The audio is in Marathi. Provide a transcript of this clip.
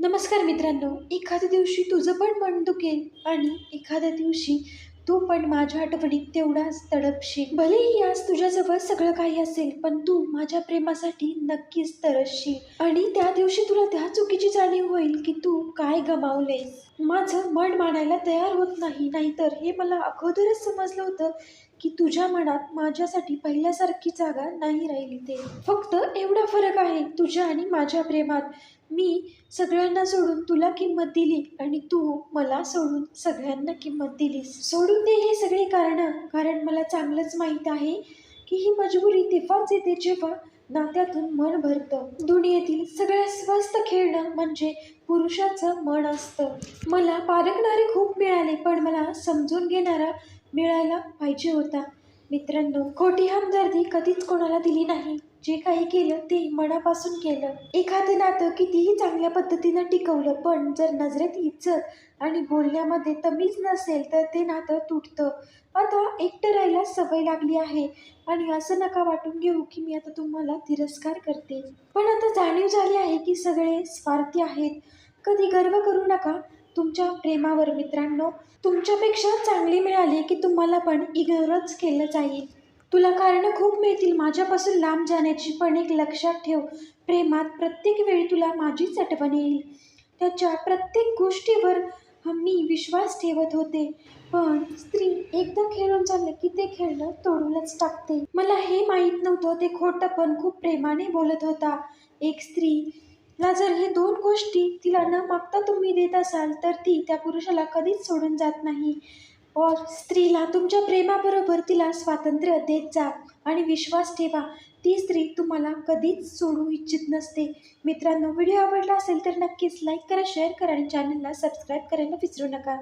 नमस्कार मित्रांनो एखाद्या दिवशी तुझं पण मन दुखेल आणि एखाद्या दिवशी तू पण माझ्या आठवणीत तेवढाच तडपशील. भलेही आज तुझ्याजवळ सगळं काही असेल पण तू माझ्या प्रेमासाठी नक्कीच तरसशील. आणि त्या दिवशी तुला त्या चुकीची जाणीव होईल की तू काय गमावलेस. माझं मन मानायला तयार होत नाही नाहीतर हे मला अगोदरच समजलं होतं की तुझ्या मनात माझ्यासाठी पहिल्यासारखी जागा नाही राहिली ते. फक्त एवढा फरक आहे तुझ्या आणि माझ्या प्रेमात. मी सगळ्यांना सोडून तुला किंमत दिली आणि तू मला सोडून सगळ्यांना किंमत दिलीस. सोडून दे हे सगळे कारण कारण मला चांगलंच माहीत आहे की ही मजबुरी तेव्हाच येते जेव्हा नात्यातून मन भरतं. दुनियेतील सगळ्यात स्वस्त खेळणं म्हणजे पुरुषाचं मन असतं. मला पारखणारे खूप मिळाले पण मला समजून घेणारा मिळायला पाहिजे होता. मित्रांनो खोटी हमदर्दी कधीच कोणाला दिली नाही. जे काही केलं ते मनापासून केलं. एखादं नातं कितीही चांगल्या पद्धतीनं टिकवलं पण जर नजरेत इज्जत आणि बोलण्यामध्ये तमीज नसेल तर ते नातं तुटतं. आता एकटं राहायला सवय लागली आहे आणि असं नका वाटून घेऊ की मी आता तुम्हाला तिरस्कार करते. पण आता जाणीव झाली आहे की सगळे स्वार्थी आहेत. कधी गर्व करू नका तुमच्या प्रेमावर मित्रांनो तुमच्यापेक्षा चांगली मिळाली की तुम्हाला पण इग्नोरच केलं जाईल. तुला कारणं खूप मिळतील. माझ्यापासून लांब जाण्याची पण एक लक्षात ठेव. प्रेमात प्रत्येक वेळी तुला माझीच आठवण येईल. त्याच्या प्रत्येक गोष्टीवर मी विश्वास ठेवत होते. पण स्त्री एकदा खेळून चाललं की ते खेळणं तोडूनच टाकते. मला हे माहीत नव्हतं. ते खोटं पण खूप प्रेमाने बोलत होता. एक स्त्री ला जर हे दोन गोष्टी तिला न मागता तुम्ही देत असाल तर ती त्या पुरुषाला कधीच सोडून जात नाही. और स्त्रीला तुमच्या प्रेमाबरोबर तिला स्वातंत्र्य देत जा आणि विश्वास ठेवा. ती स्त्री तुम्हाला कधीच सोडू इच्छित नसते. मित्रांनो व्हिडिओ आवडला असेल तर नक्कीच लाईक करा शेअर करा आणि चॅनलला सबस्क्राईब करायला विसरू नका.